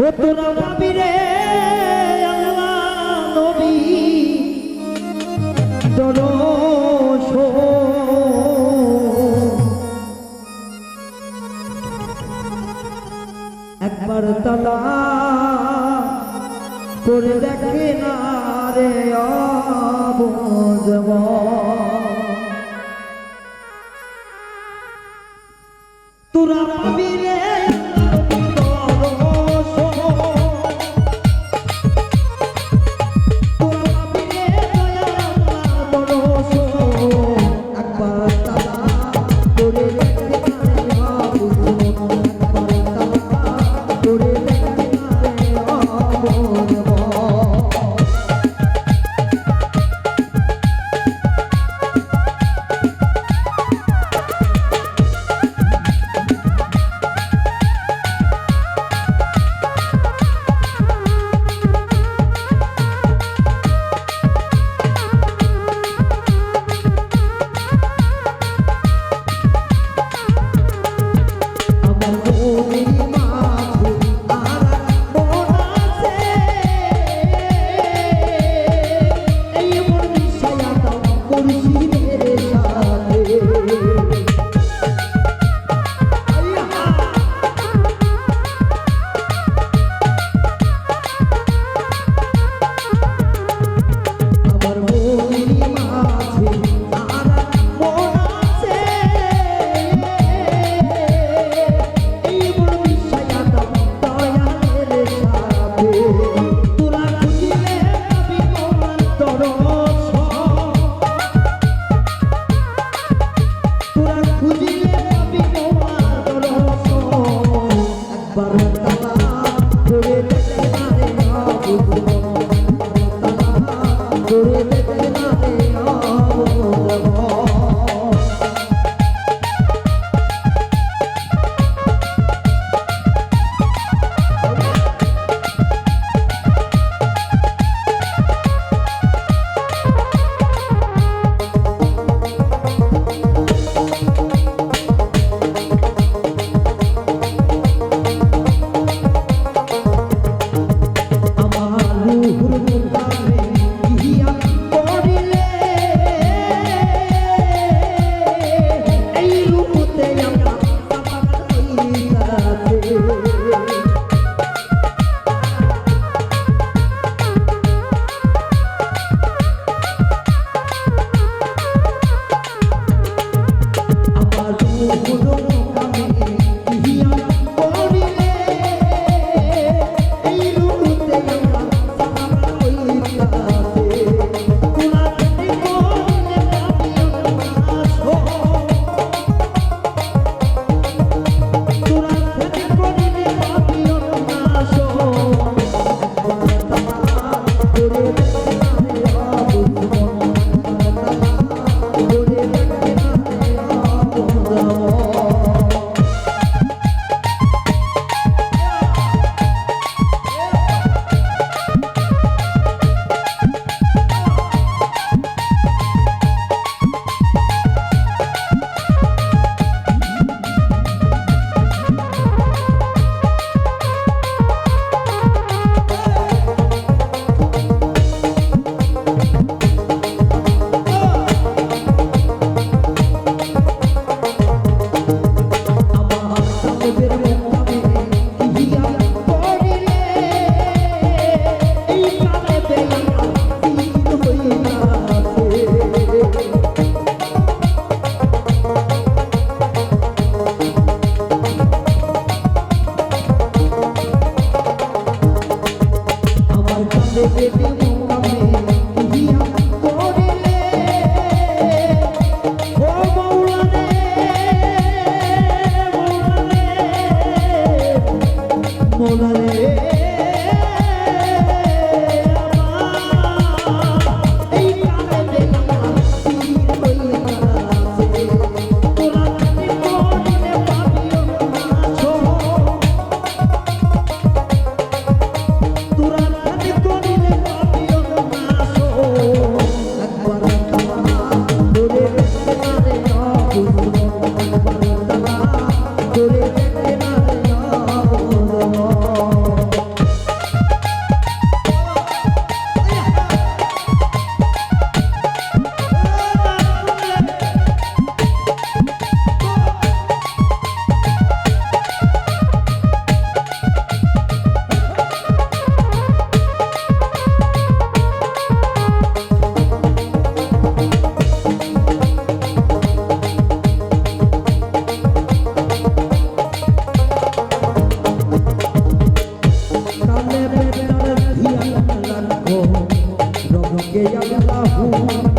ও তোরা ভাবি রে নবী। দরশ একবার তালা করে দেখে না রে অবজব তোরা ভাবি Oh no. আগে আল্লাহু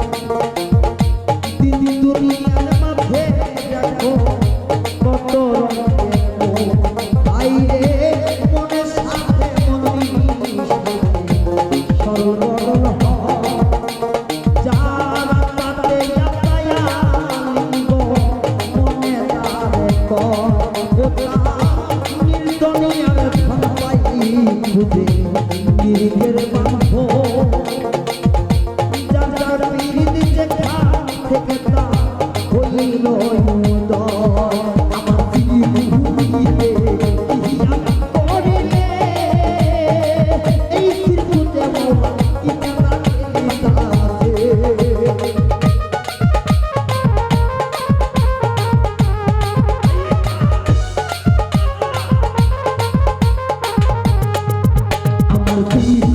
Thank you.